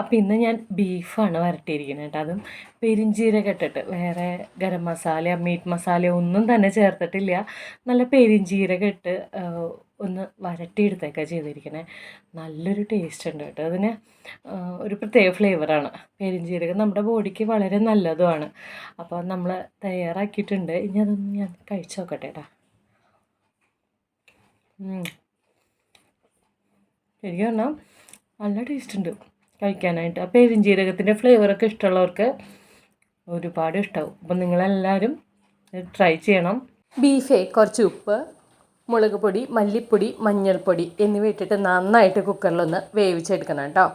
അപ്പം ഇന്ന് ഞാൻ ബീഫാണ് വരട്ടിയിരിക്കുന്നത് കേട്ടോ. അതും പെരിഞ്ചീരക ഇട്ടിട്ട്. വേറെ ഗരം മസാല മീറ്റ് മസാല ഒന്നും തന്നെ ചേർത്തിട്ടില്ല. നല്ല പെരിഞ്ചീരക ഇട്ട് ഒന്ന് വരട്ടിയെടുത്തേക്കാ ചെയ്തിരിക്കണേ. നല്ലൊരു ടേസ്റ്റ് ഉണ്ട് കേട്ടോ. അതിന് ഒരു പ്രത്യേക ഫ്ലേവറാണ് പെരിഞ്ചീരകം നമ്മുടെ ബോഡിക്ക് വളരെ നല്ലതുമാണ്. അപ്പോൾ നമ്മൾ തയ്യാറാക്കിയിട്ടുണ്ട്. ഇനി അതൊന്ന് ഞാൻ കഴിച്ചു നോക്കട്ടെ കേട്ടോ ശരിക്കും പറഞ്ഞാൽ നല്ല ടേസ്റ്റ് ഉണ്ട്. കഴിക്കാനായിട്ട്. ആ ജീരകത്തിന്റെ ഫ്ലേവറൊക്കെ ഇഷ്ടമുള്ളവർക്ക് ഒരുപാട് ഇഷ്ടമാവും അപ്പം നിങ്ങളെല്ലാവരും ട്രൈ ചെയ്യണം. ബീഫേ കുറച്ച് ഉപ്പ് മുളക് പൊടി മല്ലിപ്പൊടി മഞ്ഞൾപ്പൊടി എന്നിവ ഇട്ടിട്ട് നന്നായിട്ട് കുക്കറിലൊന്ന് വേവിച്ചെടുക്കണം കേട്ടോ.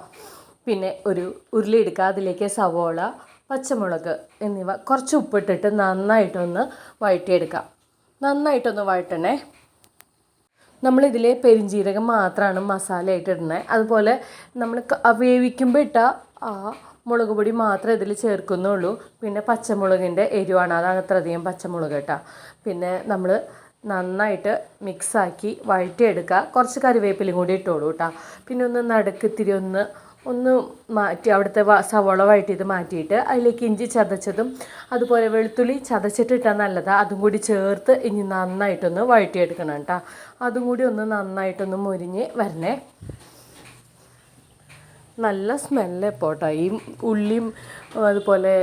പിന്നെ ഒരു ഉരുളി എടുക്കുക അതിലേക്ക് സവോള പച്ചമുളക് എന്നിവ കുറച്ച് ഉപ്പിട്ടിട്ട് നന്നായിട്ടൊന്ന് വഴറ്റിയെടുക്കാം. നന്നായിട്ടൊന്ന് വഴറ്റണേ. നമ്മളിതിൽ പെരിഞ്ജീരകം മാത്രമാണ് മസാലയായിട്ട് ഇടുന്നത് അതുപോലെ നമ്മൾ വേവിക്കുമ്പോൾ ഇട്ട ആ മുളക് പൊടി മാത്രമേ ഇതിൽ ചേർക്കുന്നുള്ളൂ. പിന്നെ പച്ചമുളകിന്റെ എരിവാണ്. അതാണ് അത്രയധികം പച്ചമുളക് കേട്ടോ. പിന്നെ നമ്മൾ നന്നായിട്ട് മിക്സാക്കി വഴറ്റിയെടുക്കുക കുറച്ച് കറിവേപ്പിലും കൂടി ഇട്ടോളൂ കേട്ടോ. പിന്നെ ഒന്ന് നടുക്ക് ഇത്തിരി ഒന്ന് ഒന്ന് മാറ്റി അവിടുത്തെ വ- ഇത് മാറ്റിയിട്ട് അതിലേക്ക് ഇഞ്ചി ചതച്ചതും അതുപോലെ വെളുത്തുള്ളി ചതച്ചിട്ടിട്ടാൽ നല്ലതാണ് അതും കൂടി ചേർത്ത് ഇനി നന്നായിട്ടൊന്ന് വഴറ്റിയെടുക്കണം കേട്ടോ. അതും കൂടി ഒന്ന് നന്നായിട്ടൊന്ന് മുരിഞ്ഞ് വരണേ. നല്ല സ്മെല്ല് പോട്ടോ ഈ ഉള്ളിയും അതുപോലെ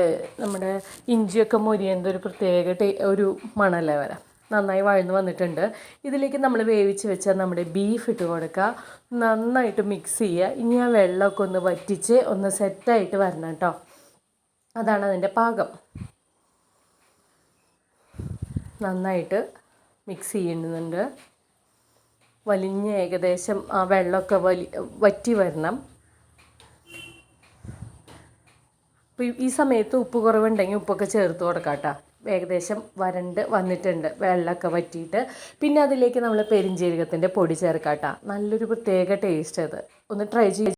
നമ്മുടെ ഇഞ്ചിയൊക്കെ മൊരിയുന്നത് ഒരു പ്രത്യേക ഒരു മണല്ലേ വരാം. നന്നായി വഴന്ന് വന്നിട്ടുണ്ട്. ഇതിലേക്ക് നമ്മൾ വേവിച്ച് വെച്ച നമ്മുടെ ബീഫ് ഇട്ട് കൊടുക്കുക നന്നായിട്ട് മിക്സ് ചെയ്യുക ഇനി ആ വെള്ളമൊക്കെ ഒന്ന് വറ്റിച്ച് ഒന്ന് സെറ്റായിട്ട് വരണം കേട്ടോ അതാണ് അതിന്റെ പാകം. നന്നായിട്ട് മിക്സ് ചെയ്യുന്നുണ്ട് വലിഞ്ഞ് ഏകദേശം ആ വെള്ളമൊക്കെ വലി വറ്റി വരണം. അപ്പോൾ ഈ- സമയത്ത് ഉപ്പ് കുറവുണ്ടെങ്കിൽ ഉപ്പൊക്കെ ചേർത്ത് കൊടുക്കാം കേട്ടോ ഏകദേശം വരണ്ട് വന്നിട്ടുണ്ട്. വെള്ളമൊക്കെ വറ്റിയിട്ട്. പിന്നെ അതിലേക്ക് നമ്മൾ പെരിഞ്ജീരകത്തിന്റെ പൊടി ചേർക്കാം കേട്ടോ നല്ലൊരു പ്രത്യേക ടേസ്റ്റ് അത്. ഒന്ന് ട്രൈ ചെയ്ത്